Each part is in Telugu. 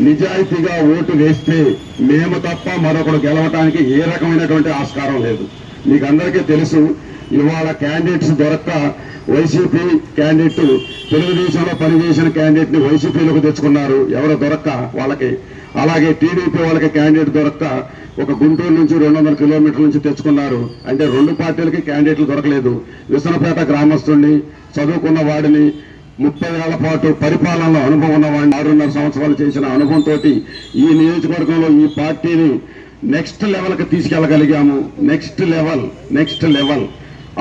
నిజాయితీగా ఓటు వేస్తే మేము తప్ప మరొకడు గెలవటానికి ఏ రకమైనటువంటి ఆస్కారం లేదు. మీకు అందరికీ తెలుసు ఇవాళ క్యాండిడేట్స్ దొరక్క వైసీపీ క్యాండిడేట్ తెలుగుదేశంలో పనిచేసిన క్యాండిడేట్ని వైసీపీలోకి తెచ్చుకున్నారు. ఎవరు దొరక్క? వాళ్ళకి. అలాగే టీడీపీ వాళ్ళకి క్యాండిడేట్ దొరక్క ఒక గుంటూరు నుంచి రెండు వందల కిలోమీటర్ల నుంచి తెచ్చుకున్నారు. అంటే రెండు పార్టీలకి క్యాండిడేట్లు దొరకలేదు. విసనపేట గ్రామస్తుడిని చదువుకున్న వాడిని ముప్పై ఏళ్ళ పాటు పరిపాలనలో అనుభవం ఉన్న వాడిని ఆరున్నర సంవత్సరాలు చేసిన అనుభవంతో ఈ నియోజకవర్గంలో ఈ పార్టీని నెక్స్ట్ లెవెల్కి తీసుకెళ్ళగలిగాము. Next level next level.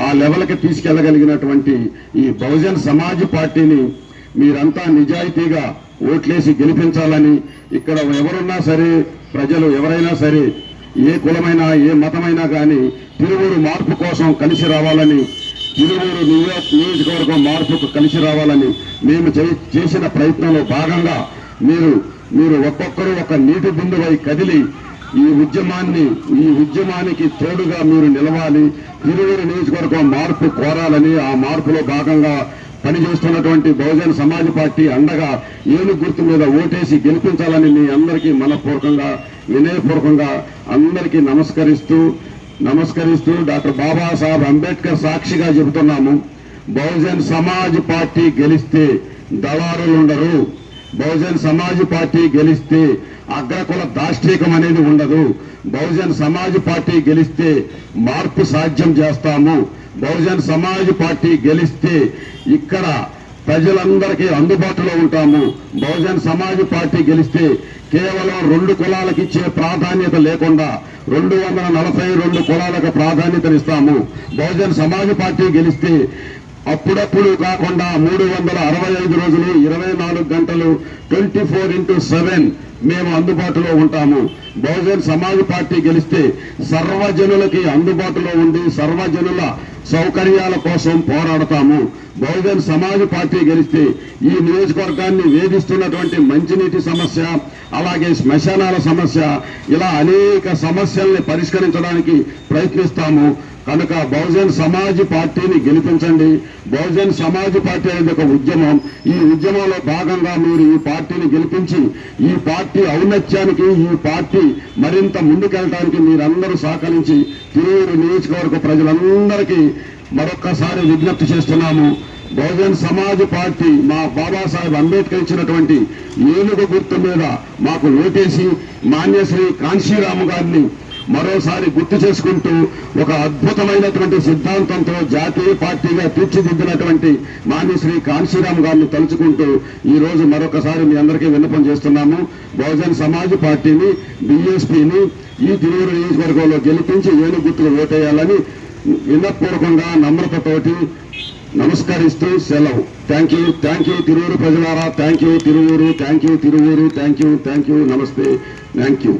ఆ లెవెల్కి తీసుకెళ్ళగలిగినటువంటి ఈ బహుజన్ సమాజ్ పార్టీని మీరంతా నిజాయితీగా ఓట్లేసి గెలిపించాలని ఇక్కడ ఎవరున్నా సరే ప్రజలు ఎవరైనా సరే ఏ కులమైనా ఏ మతమైనా కానీ తిరువురు మార్పు కోసం కలిసి రావాలని ఇరువురు నియోజకవర్గం మార్పుకు కలిసి రావాలని మేము చే- చేసిన ప్రయత్నంలో భాగంగా మీరు మీరు ఒక్కొక్కరు ఒక నీటి బిందువై కదిలి ఈ ఉద్యమాన్ని ఈ ఉద్యమానికి తోడుగా మీరు నిలవాలి. తిరువూరు నియోజకవర్గం మార్పు కోరాలని ఆ మార్పులో భాగంగా పనిచేస్తున్నటువంటి బహుజన సమాజ్ పార్టీ అండగా ఏను గుర్తు మీద ఓటేసి గెలిపించాలని మీ అందరికీ మనపూర్వకంగా వినయపూర్వకంగా అందరికీ నమస్కరిస్తూ నమస్కరిస్తూ డాక్టర్ బాబాసాహెబ్ అంబేద్కర్ సాక్షిగా చెబుతున్నాము. బహుజన్ సమాజ్ పార్టీ గెలిస్తే దళారులు ఉండరు. బహుజన్ సమాజ్ పార్టీ గెలిస్తే అగ్రకుల దాష్టీకం అనేది ఉండదు. బహుజన్ సమాజ్ పార్టీ గెలిస్తే మార్పు సాధ్యం చేస్తాము. బహుజన్ సమాజ్ పార్టీ గెలిస్తే ఇక్కడ ప్రజలందరికీ అందుబాటులో ఉంటాము. బహుజన్ సమాజ్ పార్టీ గెలిస్తే కేవలం రెండు కులాలకు ఇచ్చే ప్రాధాన్యత లేకుండా రెండు వందల నలభై రెండు కులాలకు ప్రాధాన్యతనిస్తాము బహుజన్ సమాజ్ పార్టీ గెలిస్తే అప్పుడప్పుడు కాకుండా మూడు వందల అరవై ఐదు రోజులు ఇరవై నాలుగు గంటలు ట్వంటీ ఫోర్ ఇంటూ సెవెన్ మేము అందుబాటులో ఉంటాము. బహుజన్ సమాజ్ పార్టీ గెలిస్తే సర్వజనులకి అందుబాటులో ఉండి సర్వజనుల సౌకర్యాల కోసం పోరాడతాము. బహుజన్ సమాజ్ పార్టీ గెలిస్తే ఈ నియోజకవర్గాన్ని వేధిస్తున్నటువంటి మంచినీటి సమస్య అలాగే శ్మశానాల సమస్య ఇలా అనేక సమస్యల్ని పరిష్కరించడానికి ప్రయత్నిస్తాము. కనుక బహుజన్ సమాజ్ పార్టీని గెలిపించండి. బహుజన్ సమాజ్ పార్టీ అనేది ఒక ఉద్యమం. ఈ ఉద్యమంలో భాగంగా మీరు ఈ పార్టీని గెలిపించి ఈ పార్టీ ఔన్నత్యానికి ఈ పార్టీ మరింత ముందుకెళ్ళడానికి మీరందరూ సహకరించి తిరువురు నియోజకవర్గ ప్రజలందరికీ మరొక్కసారి విజ్ఞప్తి చేస్తున్నాము. బహుజన్ సమాజ్ పార్టీ మా బాబాసాహెబ్ అంబేద్కర్ ఇచ్చినటువంటి ఏనుగు గుర్తు మీద మాకు ఓటేసి మాన్యశ్రీ కాంశీరాము గారిని మరోసారి గుర్తు చేసుకుంటూ ఒక అద్భుతమైనటువంటి సిద్ధాంతంతో జాతీయ పార్టీగా తీర్చిదిద్దినటువంటి మాన్యశ్రీ కాంశీరామ్ గారిని తలుచుకుంటూ ఈ రోజు మరొకసారి మీ అందరికీ విన్నపం చేస్తున్నాము. బహుజన్ సమాజ్ పార్టీని బీఎస్పీని ఈ తిరువురు నియోజకవర్గంలో గెలిపించి ఏను గుర్తుకు ఓటేయాలని వినపూర్వకంగా నమ్రతతోటి నమస్కరిస్తూ సెలవు. Thank you thank you Tiruvuru ప్రజలారా thank you Tiruvuru thank you Tiruvuru thank you thank you నమస్తే థ్యాంక్ యూ